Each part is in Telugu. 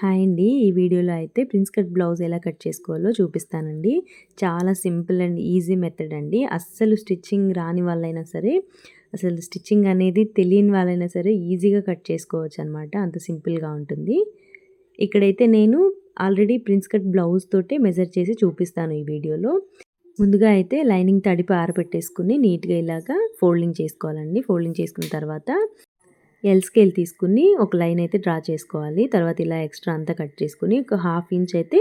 హాయ్ అండి. ఈ వీడియోలో అయితే ప్రిన్స్ కట్ బ్లౌజ్ ఎలా కట్ చేసుకోవాలో చూపిస్తానండి. చాలా సింపుల్ అండ్ ఈజీ మెథడ్ అండి. అస్సలు స్టిచ్చింగ్ రాని వాళ్ళైనా సరే అసలు స్టిచ్చింగ్ అనేది తెలియని వాళ్ళైనా సరే ఈజీగా కట్ చేసుకోవచ్చు అనమాట అంత సింపుల్గా ఉంటుంది. ఇక్కడైతే నేను ఆల్రెడీ ప్రిన్స్ కట్ బ్లౌజ్ తోటే మెజర్ చేసి చూపిస్తాను ఈ వీడియోలో. ముందుగా అయితే లైనింగ్ తడిపి ఆరబెట్టేసుకుని నీట్గా ఇలాగా ఫోల్డింగ్ చేసుకోవాలండి. ఫోల్డింగ్ చేసుకున్న తర్వాత ఎల్ స్కేల్ తీసుకుని ఒక లైన్ అయితే డ్రా చేసుకోవాలి. తర్వాత ఇలా ఎక్స్ట్రా అంతా కట్ చేసుకుని ఒక హాఫ్ ఇంచ్ అయితే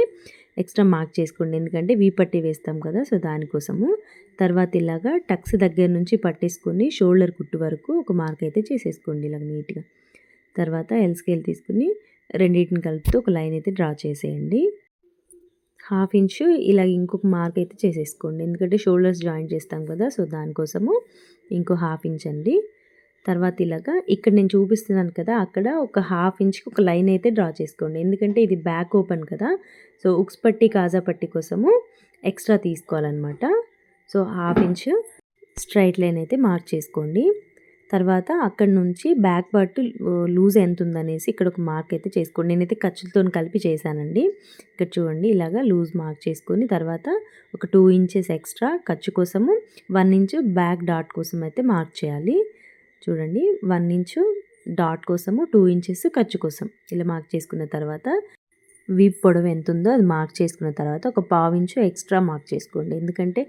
ఎక్స్ట్రా మార్క్ చేసుకోండి. ఎందుకంటే వీ పట్టి వేస్తాం కదా సో దానికోసము. తర్వాత ఇలాగా టక్స్ దగ్గర నుంచి పట్టేసుకొని షోల్డర్ కుట్టు వరకు ఒక మార్క్ అయితే చేసేసుకోండి ఇలాగ నీట్గా తర్వాత ఎల్ స్కేల్ తీసుకుని రెండింటిని కలుపుతూ ఒక లైన్ అయితే డ్రా చేసేయండి. హాఫ్ ఇంచు ఇలా ఇంకొక మార్క్ అయితే చేసేసుకోండి. ఎందుకంటే షోల్డర్స్ జాయింట్ చేస్తాం కదా సో దానికోసము ఇంకో హాఫ్ ఇంచ్ అండి. తర్వాత ఇలాగా ఇక్కడ నేను చూపిస్తున్నాను కదా అక్కడ ఒక హాఫ్ ఇంచ్కి ఒక లైన్ అయితే డ్రా చేసుకోండి. ఎందుకంటే ఇది బ్యాక్ ఓపెన్ కదా సో ఉక్స్ పట్టి కాజా పట్టి కోసము ఎక్స్ట్రా తీసుకోవాలన్నమాట. So half inch straight line అయితే మార్క్ చేసుకోండి. తర్వాత అక్కడ నుంచి బ్యాక్ పార్ట్ లూజ్ ఎంత ఉందనేసి ఇక్కడ ఒక మార్క్ అయితే చేసుకోండి. నేనైతే ఖర్చులతో కలిపి చేశానండి. ఇక్కడ చూడండి ఇలాగా లూజ్ మార్క్ చేసుకొని తర్వాత ఒక టూ ఇంచెస్ ఎక్స్ట్రా ఖర్చు కోసము వన్ ఇంచ్ బ్యాక్ డాట్ కోసం అయితే మార్క్ చేయాలి. చూడండి వన్ ఇంచు డాట్ కోసము టూ ఇంచెస్ ఖర్చు కోసం. ఇలా మార్క్ చేసుకున్న తర్వాత వీప్ పొడవు ఎంత ఉందో అది మార్క్ చేసుకున్న తర్వాత ఒక పావు ఇంచు ఎక్స్ట్రా మార్క్ చేసుకోండి. ఎందుకంటే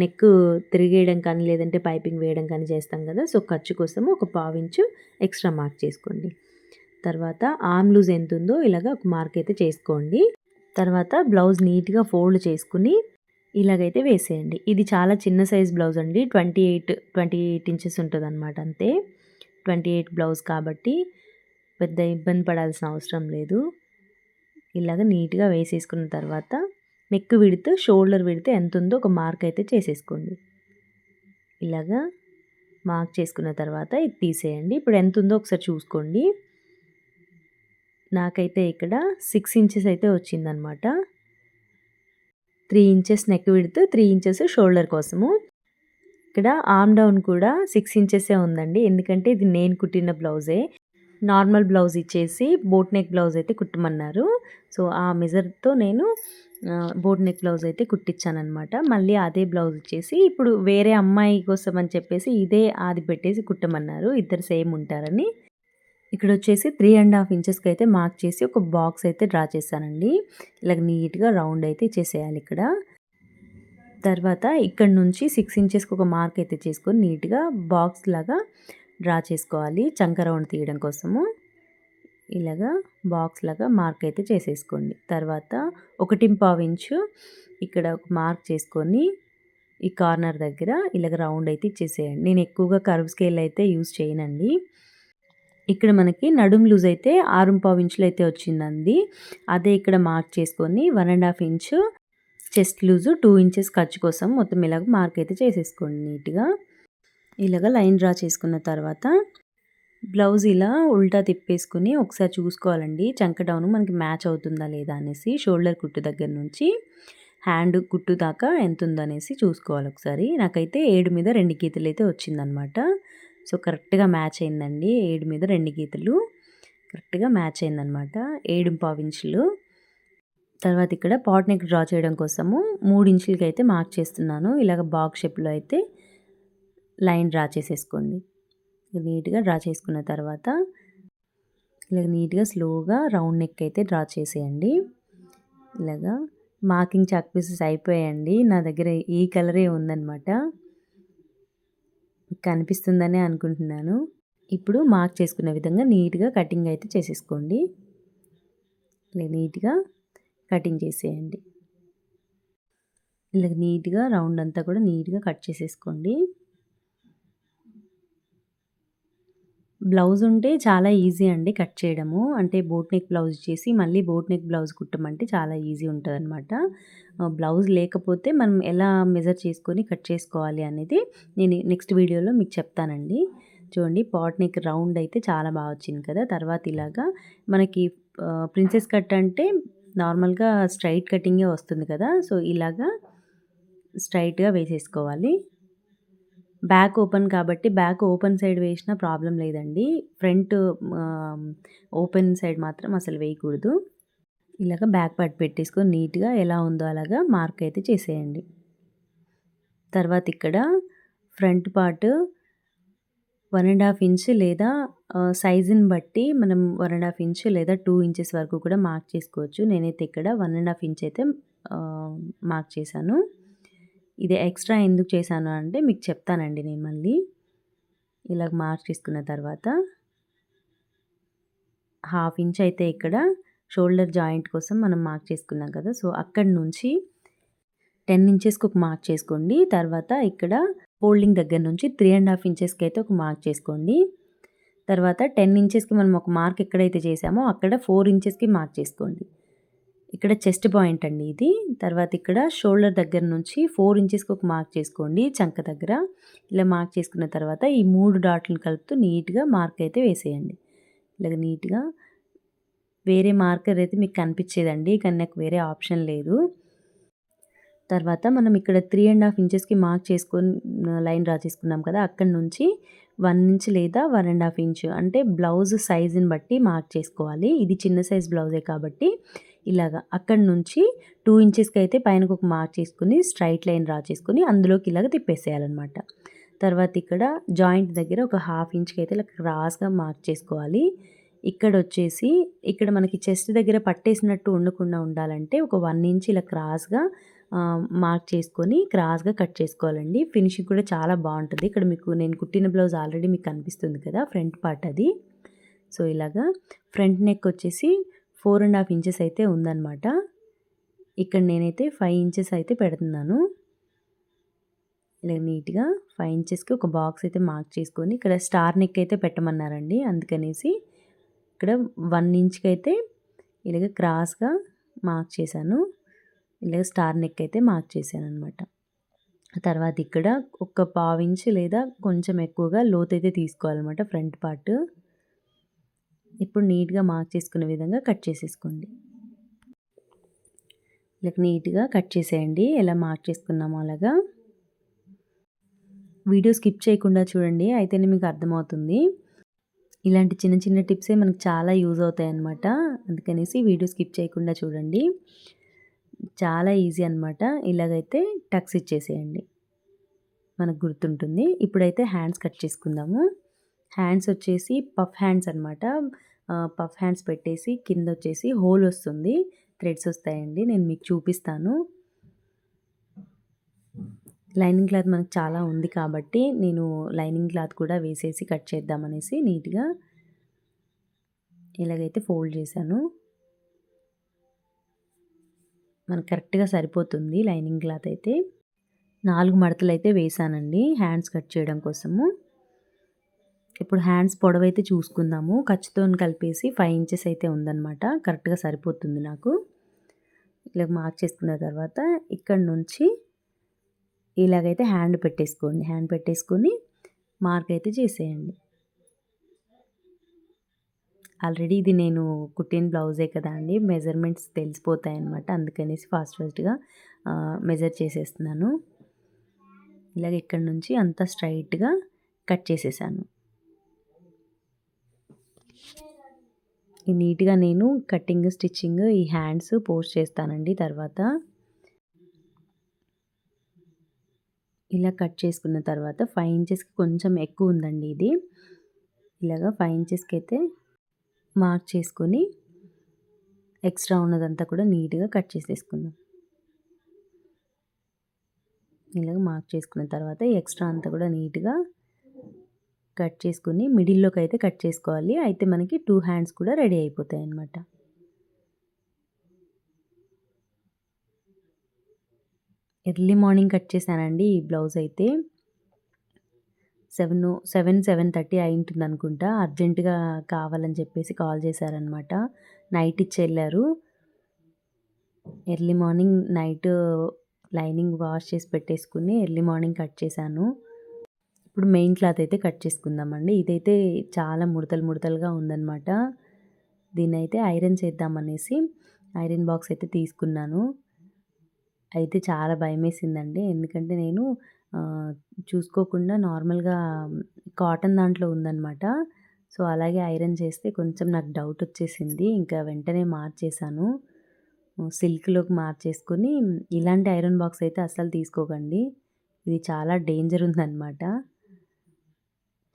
నెక్ తిరిగేయడం కానీ లేదంటే పైపింగ్ వేయడం కానీ చేస్తాం కదా సో ఖర్చు కోసము ఒక పావు ఇంచు ఎక్స్ట్రా మార్క్ చేసుకోండి. తర్వాత ఆర్మ్ లూజ్ ఎంత ఉందో ఇలాగ ఒక మార్క్ అయితే చేసుకోండి. తర్వాత బ్లౌజ్ నీట్గా ఫోల్డ్ చేసుకుని ఇలాగైతే వేసేయండి. ఇది చాలా చిన్న సైజ్ బ్లౌజ్ అండి. Twenty eight twenty eight inches ఉంటుంది అనమాట అంతే. ట్వంటీ ఎయిట్ బ్లౌజ్ కాబట్టి పెద్ద ఇబ్బంది పడాల్సిన అవసరం లేదు. ఇలాగ నీట్గా వేసేసుకున్న తర్వాత నెక్ విడితే షోల్డర్ విడితే ఎంత ఉందో ఒక మార్క్ అయితే చేసేసుకోండి. ఇలాగా మార్క్ చేసుకున్న తర్వాత ఇది తీసేయండి. ఇప్పుడు ఎంత ఉందో ఒకసారి చూసుకోండి. నాకైతే ఇక్కడ సిక్స్ ఇంచెస్ అయితే వచ్చిందనమాట త్రీ ఇంచెస్ నెక్ విడుతూ త్రీ ఇంచెస్ షోల్డర్ కోసము. ఇక్కడ ఆర్మ్ డౌన్ కూడా సిక్స్ ఇంచెసే ఉందండి. ఎందుకంటే ఇది నేను కుట్టిన బ్లౌజే. నార్మల్ బ్లౌజ్ ఇచ్చేసి బోట్ నెక్ బ్లౌజ్ అయితే కుట్టమన్నారు. సో ఆ మెజర్తో నేను బోట్ నెక్ బ్లౌజ్ అయితే కుట్టించానమాట మళ్ళీ అదే బ్లౌజ్ ఇచ్చేసి ఇప్పుడు వేరే అమ్మాయి కోసం అని చెప్పేసి ఇదే ఆది పెట్టేసి కుట్టమన్నారు. ఇద్దరు సేమ్ ఉంటారని. ఇక్కడ వచ్చేసి త్రీ అండ్ హాఫ్ ఇంచెస్కి అయితే మార్క్ చేసి ఒక బాక్స్ అయితే డ్రా చేశానండి. ఇలాగ నీట్గా రౌండ్ అయితే చేసేయాలి ఇక్కడ. తర్వాత ఇక్కడ నుంచి సిక్స్ ఇంచెస్కి ఒక మార్క్ అయితే చేసుకొని నీట్గా బాక్స్ లాగా డ్రా చేసుకోవాలి. చంక రౌండ్ తీయడం కోసము. ఇలాగా బాక్స్ లాగా మార్క్ అయితే చేసేసుకోండి. తర్వాత ఒకటి పావు ఇంచు ఇక్కడ ఒక మార్క్ చేసుకొని ఈ కార్నర్ దగ్గర ఇలాగ రౌండ్ అయితే ఇచ్చేసేయండి. నేను ఎక్కువగా కర్వ్ స్కేల్ అయితే యూజ్ చేయనండి. ఇక్కడ మనకి నడుం లూజ్ అయితే ఆరు పావు ఇంచులు అయితే వచ్చిందండి. అదే ఇక్కడ మార్క్ చేసుకొని one and half inch chest loose two inches ఖర్చు కోసం మొత్తం ఇలాగ మార్క్ అయితే చేసేసుకోండి నీట్గా. ఇలాగ లైన్ డ్రా చేసుకున్న తర్వాత బ్లౌజ్ ఇలా ఉల్టా తిప్పేసుకుని ఒకసారి చూసుకోవాలండి. చంక డౌన్ మనకి మ్యాచ్ అవుతుందా లేదా అనేసి షోల్డర్ కుట్టు దగ్గర నుంచి హ్యాండ్ కుట్టు దాకా ఎంత ఉందనేసి చూసుకోవాలి ఒకసారి. నాకైతే ఏడు మీద రెండు గీతలు అయితే వచ్చిందనమాట. సో కరెక్ట్గా మ్యాచ్ అయిందండి. ఏడు మీద రెండు గీతలు. కరెక్ట్గా మ్యాచ్ అయిందనమాట ఏడు పావించులు. తర్వాత ఇక్కడ పాట్ నెక్ డ్రా చేయడం కోసము మూడు ఇంచులకి అయితే మార్క్ చేస్తున్నాను. ఇలాగ బాక్స్ షేప్లో అయితే లైన్ డ్రా చేసేసుకోండి. నీట్గా డ్రా చేసుకున్న తర్వాత ఇలాగ నీట్గా స్లోగా రౌండ్ నెక్ అయితే డ్రా చేసేయండి. ఇలాగా మార్కింగ్ చాక్ పీసెస్ అయిపోయాయండి. నా దగ్గర ఈ కలరే ఉందన్నమాట. కనిపిస్తుందనే అనుకుంటున్నాను. ఇప్పుడు మార్క్ చేసుకున్న విధంగా నీట్గా కటింగ్ అయితే చేసేసుకోండి. ఇలా నీట్గా కటింగ్ చేసేయండి. ఇలా నీట్గా రౌండ్ అంతా కూడా నీట్గా కట్ చేసేసుకోండి. బ్లౌజ్ ఉంటే చాలా ఈజీ అండి కట్ చేయడము. అంటే బోట్ నెక్ బ్లౌజ్ చేసి మళ్ళీ బోట్ నెక్ బ్లౌజ్ కుట్టమంటే చాలా ఈజీ ఉంటుంది అనమాట బ్లౌజ్ లేకపోతే మనం ఎలా మెజర్ చేసుకొని కట్ చేసుకోవాలి అనేది నేను నెక్స్ట్ వీడియోలో మీకు చెప్తానండి. చూడండి పాట్ నెక్ రౌండ్ అయితే చాలా బాగా వచ్చింది కదా. తర్వాత ఇలాగా మనకి ప్రిన్సెస్ కట్ అంటే నార్మల్గా స్ట్రైట్ కటింగే వస్తుంది కదా. సో ఇలాగా స్ట్రైట్గా వేసేసుకోవాలి. బ్యాక్ ఓపెన్ కాబట్టి బ్యాక్ ఓపెన్ సైడ్ వేసినా ప్రాబ్లం లేదండి. ఫ్రంట్ ఓపెన్ సైడ్ మాత్రం అసలు వేయకూడదు. ఇలాగ బ్యాక్ పార్ట్ పెట్టేసుకొని నీట్గా ఎలా ఉందో అలాగా మార్క్ అయితే చేసేయండి. తర్వాత ఇక్కడ front part one and half inch లేదా సైజుని బట్టి మనం వన్ అండ్ హాఫ్ ఇంచ్ లేదా టూ ఇంచెస్ వరకు కూడా మార్క్ చేసుకోవచ్చు. నేనైతే ఇక్కడ వన్ అండ్ హాఫ్ ఇంచ్ అయితే మార్క్ చేశాను. ఇది ఎక్స్ట్రా ఎందుకు చేశాను అంటే మీకు చెప్తానండి నేను మళ్ళీ. ఇలా మార్క్ చేసుకున్న తర్వాత హాఫ్ ఇంచ్ అయితే ఇక్కడ షోల్డర్ జాయింట్ కోసం మనం మార్క్ చేసుకున్నాం కదా. సో అక్కడి నుంచి టెన్ ఇంచెస్కి ఒక మార్క్ చేసుకోండి. తర్వాత ఇక్కడ ఫోల్డింగ్ దగ్గర నుంచి త్రీ అండ్ హాఫ్ ఇంచెస్కి అయితే ఒక మార్క్ చేసుకోండి. తర్వాత టెన్ ఇంచెస్కి మనం ఒక మార్క్ ఎక్కడైతే చేసామో అక్కడ ఫోర్ ఇంచెస్కి మార్క్ చేసుకోండి. ఇక్కడ చెస్ట్ పాయింట్ అండి ఇది. తర్వాత ఇక్కడ షోల్డర్ దగ్గర నుంచి ఫోర్ ఇంచెస్కి ఒక మార్క్ చేసుకోండి చంక దగ్గర. ఇలా మార్క్ చేసుకున్న తర్వాత ఈ మూడు డాట్లను కలుపుతూ నీట్గా మార్క్ అయితే వేసేయండి. ఇలాగ నీట్గా. వేరే మార్కర్ అయితే మీకు కనిపించేదండి కానీ నాకు వేరే ఆప్షన్ లేదు. తర్వాత మనం ఇక్కడ త్రీ అండ్ హాఫ్ ఇంచెస్కి మార్క్ చేసుకొని లైన్ డ్రా చేసుకున్నాం కదా అక్కడి నుంచి వన్ ఇంచ్ లేదా వన్ అండ్ హాఫ్ ఇంచ్ అంటే బ్లౌజ్ సైజుని బట్టి మార్క్ చేసుకోవాలి. ఇది చిన్న సైజ్ బ్లౌజే కాబట్టి ఇలాగా. అక్కడి నుంచి టూ ఇంచెస్కి అయితే పైనకు ఒక మార్క్ చేసుకుని స్ట్రైట్ లైన్ డ్రా చేసుకుని అందులోకి ఇలాగ తిప్పేసేయాలన్నమాట. తర్వాత ఇక్కడ జాయింట్ దగ్గర ఒక హాఫ్ ఇంచ్కి అయితే ఇలా క్రాస్గా మార్క్ చేసుకోవాలి. ఇక్కడ వచ్చేసి ఇక్కడ మనకి చెస్ట్ దగ్గర పట్టేసినట్టు ఉండకుండా ఉండాలంటే ఒక వన్ ఇంచ్ ఇలా క్రాస్గా మార్క్ చేసుకొని క్రాస్గా కట్ చేసుకోవాలండి. ఫినిషింగ్ కూడా చాలా బాగుంటుంది. ఇక్కడ మీకు నేను కుట్టిన బ్లౌజ్ ఆల్రెడీ మీకు కనిపిస్తుంది కదా ఫ్రంట్ పార్ట్ అది. సో ఇలాగా ఫ్రంట్ నెక్ వచ్చేసి ఫోర్ అండ్ హాఫ్ ఇంచెస్ అయితే ఉందన్నమాట. ఇక్కడ నేనైతే ఫైవ్ ఇంచెస్ అయితే పెడుతున్నాను. ఇలా నీట్గా ఫైవ్ ఇంచెస్కి ఒక బాక్స్ అయితే మార్క్ చేసుకొని ఇక్కడ స్టార్ నెక్ అయితే పెట్టమన్నారండి. అందుకనేసి ఇక్కడ వన్ ఇంచ్కి అయితే ఇలాగ క్రాస్గా మార్క్ చేశాను. ఇలాగ స్టార్ నెక్ అయితే మార్క్ చేశాను అనమాట తర్వాత ఇక్కడ ఒక పావు ఇంచ్ లేదా కొంచెం ఎక్కువగా లోతు అయితే తీసుకోవాలన్నమాట ఫ్రంట్ పార్ట్. ఇప్పుడు నీట్గా మార్క్ చేసుకునే విధంగా కట్ చేసేసుకోండి. ఇలా నీట్గా కట్ చేసేయండి. ఎలా మార్క్ చేసుకున్నామో అలాగా. వీడియో స్కిప్ చేయకుండా చూడండి అయితేనే మీకు అర్థమవుతుంది. ఇలాంటి చిన్న చిన్న టిప్సే మనకు చాలా యూజ్ అవుతాయి అన్నమాట అందుకనేసి వీడియో స్కిప్ చేయకుండా చూడండి. చాలా ఈజీ అనమాట ఇలాగైతే టక్స్ ఇచ్చేసేయండి మనకు గుర్తుంటుంది. ఇప్పుడైతే హ్యాండ్స్ కట్ చేసుకుందాము. హ్యాండ్స్ వచ్చేసి పఫ్ హ్యాండ్స్ అనమాట పఫ్ హ్యాండ్స్ పెట్టేసి కింద వచ్చేసి హోల్ వస్తుంది. థ్రెడ్స్ వస్తాయండి. నేను మీకు చూపిస్తాను. లైనింగ్ క్లాత్ మనకు చాలా ఉంది కాబట్టి నేను లైనింగ్ క్లాత్ కూడా వేసేసి కట్ చేద్దామనేసి నీట్గా ఇలాగైతే ఫోల్డ్ చేశాను. మనకు కరెక్ట్గా సరిపోతుంది లైనింగ్ క్లాత్ అయితే. నాలుగు మడతలు అయితే వేసానండి హ్యాండ్స్ కట్ చేయడం కోసము. ఇప్పుడు హ్యాండ్స్ పొడవైతే చూసుకుందాము. ఖర్చుతో కలిపేసి ఫైవ్ ఇంచెస్ అయితే ఉందన్నమాట. కరెక్ట్గా సరిపోతుంది నాకు. ఇలా మార్క్ చేసుకున్న తర్వాత ఇక్కడ నుంచి ఇలాగైతే హ్యాండ్ పెట్టేసుకోండి. హ్యాండ్ పెట్టేసుకొని మార్క్ అయితే చేసేయండి. ఆల్రెడీ ఇది నేను కుట్టిన బ్లౌజే కదా అండి. మెజర్మెంట్స్ తెలిసిపోతాయి అనమాట అందుకనేసి ఫాస్ట్ ఫాస్ట్గా మెజర్ చేసేస్తున్నాను. ఇలాగ ఇక్కడ నుంచి అంతా స్ట్రైట్గా కట్ చేసేసాను. నీట్గా నేను కటింగ్ స్టిచ్చింగ్ ఈ హ్యాండ్స్ పోస్ట్ చేస్తానండి తర్వాత. ఇలా కట్ చేసుకున్న తర్వాత ఫైవ్ ఇంచెస్కి కొంచెం ఎక్కువ ఉందండి ఇది. ఇలాగా ఫైవ్ ఇంచెస్కి అయితే మార్క్ చేసుకొని ఎక్స్ట్రా ఉన్నదంతా కూడా నీట్గా కట్ చేసేసుకుందాం. ఇలాగ మార్క్ చేసుకున్న తర్వాత ఎక్స్ట్రా అంతా కూడా నీట్గా కట్ చేసుకుని మిడిల్లోకి అయితే కట్ చేసుకోవాలి. అయితే మనకి టూ హ్యాండ్స్ కూడా రెడీ అయిపోతాయి అన్నమాట ఎర్లీ మార్నింగ్ కట్ చేశానండి ఈ బ్లౌజ్ అయితే. సెవెన్ సెవెన్ సెవెన్ థర్టీ అయి ఉంటుంది అనుకుంటా అర్జెంటుగా కావాలని చెప్పేసి కాల్ చేశారనమాట నైట్ ఇచ్చి వెళ్ళారు early morning night lining wash చేసి పెట్టేసుకుని ఎర్లీ మార్నింగ్ కట్ చేశాను. ఇప్పుడు మెయిన్ క్లాత్ అయితే కట్ చేసుకుందామండి. ఇదైతే చాలా ముడతలు ముడతలుగా ఉందన్నమాట. దీన్ని అయితే ఐరన్ చేద్దామనేసి ఐరన్ బాక్స్ అయితే తీసుకున్నాను. అయితే చాలా భయమేసిందండి. ఎందుకంటే నేను చూసుకోకుండా నార్మల్గా కాటన్ దాంట్లో ఉందన్నమాట. సో అలాగే ఐరన్ చేస్తే కొంచెం నాకు డౌట్ వచ్చేసింది. ఇంకా వెంటనే మార్చేసాను సిల్క్‌లోకి మార్చేసుకొని ఇలాంటి ఐరన్ బాక్స్ అయితే అస్సలు తీసుకోకండి. ఇది చాలా డేంజర్ ఉందన్నమాట.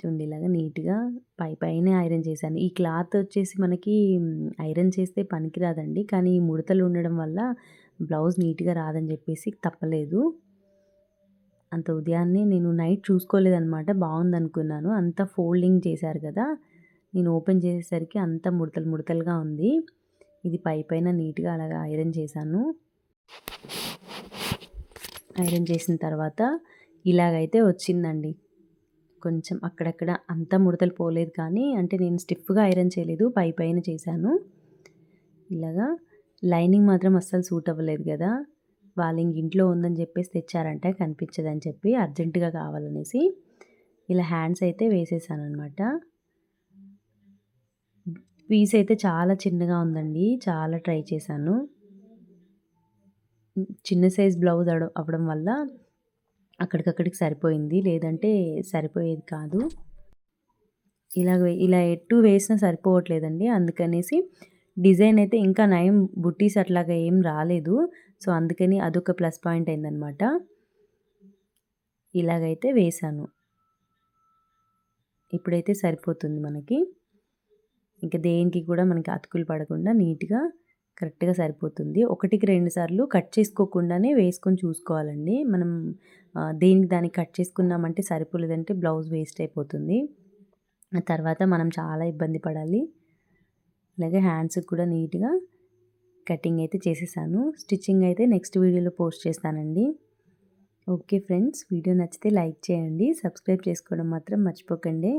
ఉండేలాగా నీట్‌గా పై పైన ఐరన్ చేశాను. ఈ క్లాత్ వచ్చేసి మనకి ఐరన్ చేస్తే పనికిరాదండి. కానీ ముడతలు ఉండడం వల్ల బ్లౌజ్ నీట్‌గా రాదని చెప్పేసి తప్పలేదు. అంత ఉదయాన్నే నేను నైట్ చూసుకోలేదనమాట. బాగుందనుకున్నాను అంతా ఫోల్డింగ్ చేశారు కదా! నేను ఓపెన్ చేసేసరికి అంత ముడతలు ముడతలుగా ఉంది. ఇది పై పైన నీట్‌గా అలాగా ఐరన్ చేశాను. ఐరన్ చేసిన తర్వాత ఇలాగైతే వచ్చిందండి. కొంచెం అక్కడక్కడ అంతా ముడతలు పోలేదు కానీ అంటే నేను స్టిఫ్‌గా ఐరన్ చేయలేదు. పై పైన చేశాను. ఇలాగా లైనింగ్ మాత్రం అస్సలు సూట్ అవ్వలేదు కదా! వాళ్ళు ఇంక ఇంట్లో ఉందని చెప్పేసి తెచ్చారంట కనిపించదని చెప్పి అర్జెంటుగా కావాలనేసి. ఇలా హ్యాండ్స్ అయితే వేసేసాననమాట. పీస్ అయితే చాలా చిన్నగా ఉందండి. చాలా ట్రై చేశాను. చిన్న సైజ్ బ్లౌజ్ అవడం అవ్వడం వల్ల అక్కడికక్కడికి సరిపోయింది. లేదంటే సరిపోయేది కాదు. ఇలా ఇలా ఎటు వేసినా సరిపోవట్లేదండి. అందుకనేసి డిజైన్ అయితే ఇంకా నయం బుట్టీస్ అట్లాగా ఏం రాలేదు. సో, అందుకని అదొక ప్లస్ పాయింట్ అయిందనమాట. ఇలాగైతే వేశాను. ఇప్పుడైతే సరిపోతుంది మనకి. ఇంకా దేనికి కూడా మనకి అతుకులు పడకుండా నీట్‌గా కరెక్ట్‌గా సరిపోతుంది. ఒకటికి రెండు సార్లు కట్ చేసుకోకుండానే వేసుకొని చూసుకోవాలండి. మనం దేనికి దానికి కట్ చేసుకున్నామంటే సరిపోలేదంటే బ్లౌజ్ వేస్ట్ అయిపోతుంది. ఆ తర్వాత మనం చాలా ఇబ్బంది పడాలి. అలాగే హ్యాండ్స్‌కి కూడా నీట్‌గా కటింగ్ అయితే చేసేసాను. స్టిచ్చింగ్ అయితే నెక్స్ట్ వీడియోలో పోస్ట్ చేస్తానండి. Okay friends. వీడియో నచ్చితే లైక్ చేయండి. సబ్స్క్రైబ్ చేసుకోవడం మాత్రం మర్చిపోకండి.